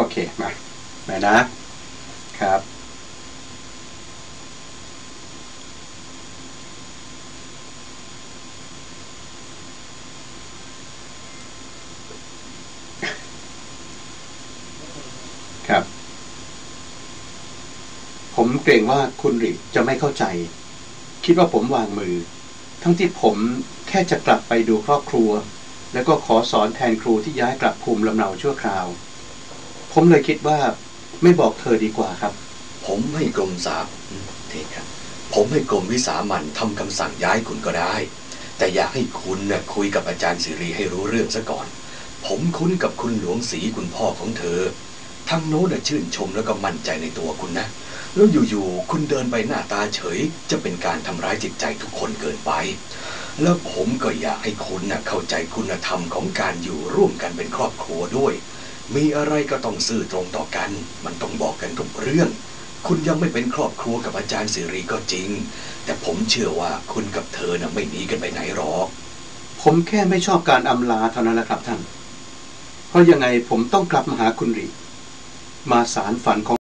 โอเค มามานะครับ ครับ ผมเกรงว่าคุณริจะไม่เข้าใจ คิดว่าผมวางมือ ทั้งที่ผมแค่จะกลับไปดูครอบครัว แล้วก็ขอสอนแทนครูที่ย้ายกลับภูมิลำเนาชั่วคราว ผมเลยคิดว่าไม่บอกเธอดีกว่าครับ ผมให้กรมสาเทครับ ผมให้กรมวิสามันทำคำสั่งย้ายคุณก็ได้ แต่อยากให้คุณน่ะคุยกับอาจารย์สิริให้รู้เรื่องซะก่อน ผมคุ้นกับคุณหลวงศรีคุณพ่อของเธอทั้งโน้นน่ะชื่นชมแล้วก็มั่นใจในตัวคุณนะ แล้วอยู่ๆ คุณเดินไปหน้าตาเฉย จะเป็นการทำร้ายจิตใจทุกคนเกินไป แล้วผมก็อยากให้คุณน่ะเข้าใจคุณธรรมของการอยู่ร่วมกันเป็นครอบครัวด้วย มีอะไรก็ต้องซื่อตรงต่อกัน มันต้องบอกกันทุกเรื่อง คุณยังไม่เป็นครอบครัวกับอาจารย์สิริก็จริง แต่ผมเชื่อว่าคุณกับเธอน่ะไม่หนีกันไปไหนหรอก ผมแค่ไม่ชอบการอำลาเท่านั้นแหละครับท่าน เพราะยังไงผมต้องกลับมาหาคุณริมาสารฝันของ